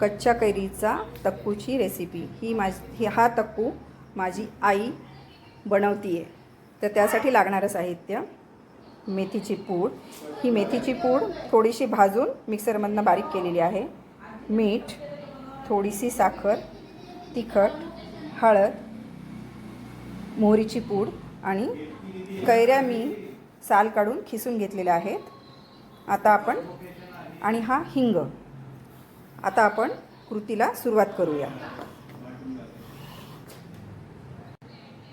कच्च्या कैरीचा तक्कूची रेसिपी ही माझी ही हा तक्कू माझी आई बनवती आहे तर त्यासाठी लागणारं साहित्य मेथीची पूड. ही मेथीची पूड थोडीशी भाजून मिक्सरमधनं बारीक केलेली आहे. मीठ थोडीशी साखर तिखट हळद मोहरीची पूड आणि कैऱ्या मी साल काढून खिसून घेतलेल्या आहेत. आता आपण आणि हा हिंग. आता आपण कृतीला सुरुवात करूया.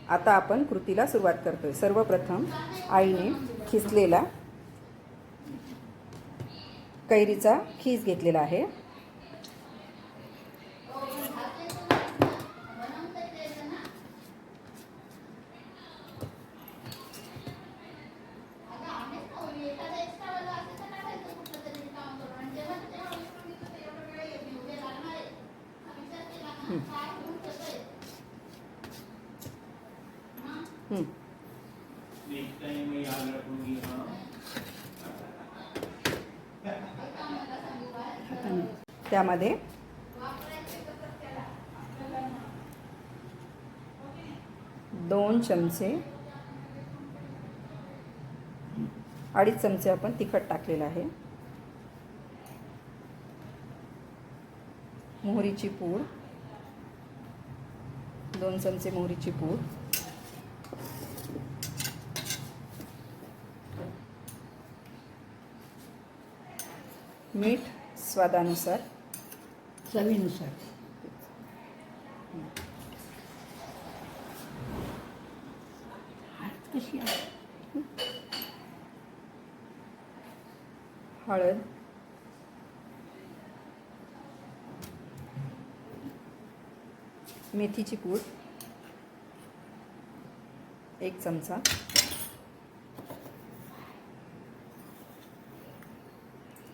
आता आपण कृतीला सुरुवात करतोय. सर्वप्रथम आईने खिसलेला कैरीचा खीस घेतलेला आहे हं. नेक्स्ट टाइम मैं याद रखूंगी हाँ त्यामध्ये दोन चमचे अडीच चमचे आपण तिखट टाकलेलं आहे. मोहरीची पूड. दोन चमचे मोहरीची पूड. मीठ स्वादानुसार. चवीनुसार. हळद मेथीची पूड एक चमचा.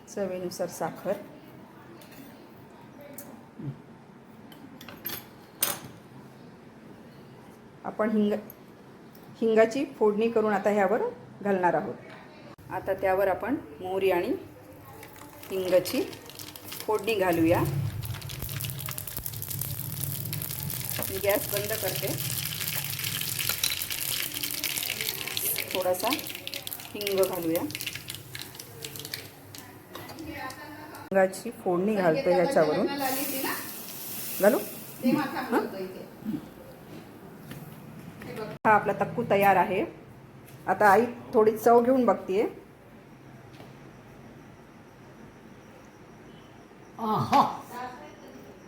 चवीनुसार साखर. आपण हिंग हिंगाची फोडणी करून आता ह्यावर घालणार आहोत. आता त्यावर आपण मोहरी आणि हिंगाची फोडणी घालूया. मी गॅस बंद करते. थोडासा हिंग घालूया. हिंगाची फोडणी घालते ह्याच्यावरून. घालू? हा. आपला तक्कू तयार आहे. आता आई थोडी चव घेऊन बघतीये.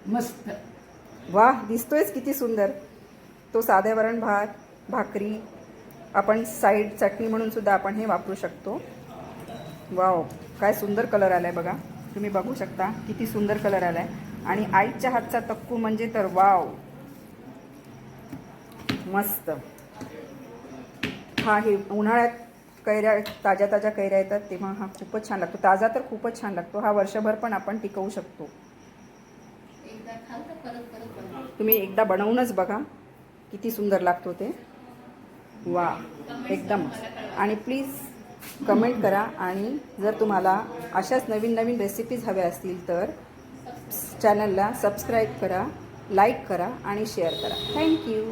मस्त. वा दिसतोयच किती सुंदर. तो साधे वरण भात भाकरी आपण साईड चटणी म्हणून सुद्धा आपण हे वापरू शकतो. वाव काय सुंदर कलर आला आहे बघा. तुम्ही बघू शकता किती सुंदर कलर आला आहे आणि आईच्या हातचा तक्कू म्हणजे तर वाव. मस्त. हा हे उन्हाळ्यात कैऱ्या ताज्या ताज्या कैऱ्या येतात तेव्हा हा खूपच छान लागतो. ताजा तर खूपच छान लागतो. हा वर्षभर पण आपण टिकवू शकतो. तुम्ही एकदा बनवूनच बघा किती सुंदर लागतो ते. वा एकदम. आणि प्लीज कमेंट करा आणि जर तुम्हाला अशाच नवीन नवीन रेसिपीज हव्या असतील तर चॅनलला सबस्क्राईब करा लाईक करा आणि शेअर करा. थँक्यू